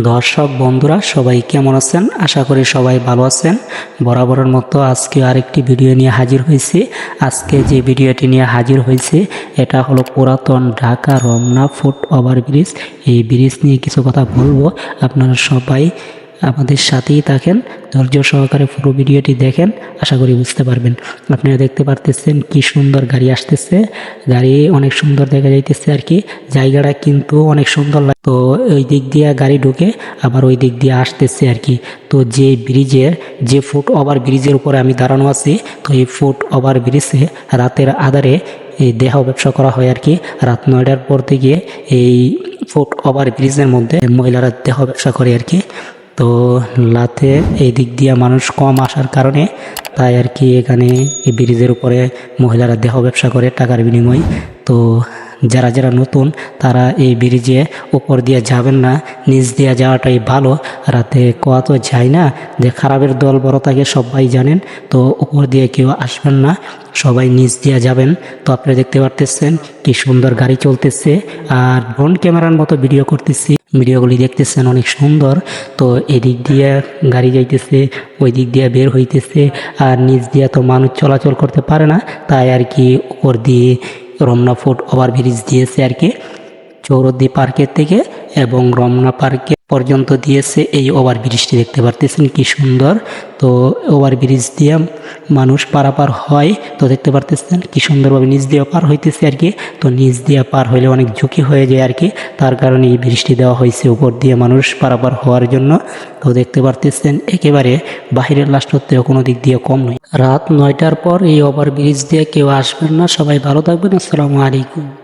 দর্শক, বন্ধুরা, সবাই কেমন আছেন? আশা করি সবাই ভালো আছেন। বরাবরের মতো আজকে আরেকটি ভিডিও নিয়ে হাজির হয়েছি। আজকে যে ভিডিওটি নিয়ে হাজির হয়েছে, এটা হলো পুরাতন ঢাকা রমনা ফুট ওভারব্রিজ এই ব্রিজ নিয়ে কিছু কথা বলব। আপনারা সবাই আমাদের সাথেই থাকেন। ধৈর্য সহকারে পুরো ভিডিওটি দেখেন, আশা করি বুঝতে পারবেন। আপনারা দেখতে পারতেছেন কি সুন্দর গাড়ি আসতেছে। গাড়ি অনেক সুন্দর দেখা যাইতেছে আর কি। জায়গাটা কিন্তু অনেক সুন্দর লাগে তো ওই দিক দিয়ে গাড়ি ঢুকে আবার ওই দিক দিয়ে আসতেছে আর কি। তো যে ব্রিজের যে ফুট ওভার ব্রিজের উপরে আমি দাঁড়ানো আছি, তো এই ফুট ওভার ব্রিজে রাতের আধারে এই দেহ ব্যবসা করা হয় আর কি। রাত নয়টার পর থেকে এই ফুট ওভার ব্রিজের মধ্যে মহিলারা দেহ ব্যবসা করে আর কি। তো লাতে এই দিক দিয়ে মানুষ কম আসার কারণে তাই আর কি এখানে এই ব্রিজের উপরে মহিলারা দেহ ব্যবসা করে টাকার বিনিময়। তো যারা যারা নতুন তারা এই ব্রিজে উপর দিয়ে যাবেন না, নিচ দিয়ে যাওয়াটাই ভালো। রাতে কোয়া তো যায় না, যে খারাপের দল বড় থাকে সবাই জানেন। তো উপর দিয়ে কেউ আসবেন না, সবাই নিচ দিয়ে যাবেন। তো আপনারা দেখতে পারতেছেন কি সুন্দর গাড়ি চলতেছে। আর ড্রোন ক্যামেরার মতো ভিডিও করতেছি। ভিডিওগুলি দেখতেছেন অনেক সুন্দর। তো এদিক দিয়ে গাড়ি যাইতেছে ওই দিক দিয়ে বের হইতেছে আর নিচ দিয়ে তো মানুষ চলাচল করতে পারে না। তাই আর কি ওপর দিয়ে রমনা ফুট ওভারব্রিজ দিয়েছে আর কি। চৌরদ্দি পার্কের থেকে এবং রমনা পার্কে পর্যন্ত দিয়েছে এই ওভারব্রিজটি দেখতে পারতেছেন, কি সুন্দর। তো ওভারব্রিজ দিয়ে মানুষ পারাপার হয়, তো দেখতে পারতেছেন কি সুন্দরভাবে নিচ দিয়ে পার হইতেছে আর কি। তো নিচ দিয়ে পার হইলে অনেক ঝুঁকি হয়ে যায় আর কি। তার কারণে এই ব্রিজটি দেওয়া হয়েছে উপর দিয়ে মানুষ পারাপার হওয়ার জন্য। তো দেখতে পারতেছেন, একেবারে বাহিরের রাষ্ট্রত্বেও কোনো দিক দিয়ে কম নয়। রাত নয়টার পর এই ওভারব্রিজ দিয়ে কেউ আসবেন না। সবাই ভালো থাকবেন। আসসালামু আলাইকুম।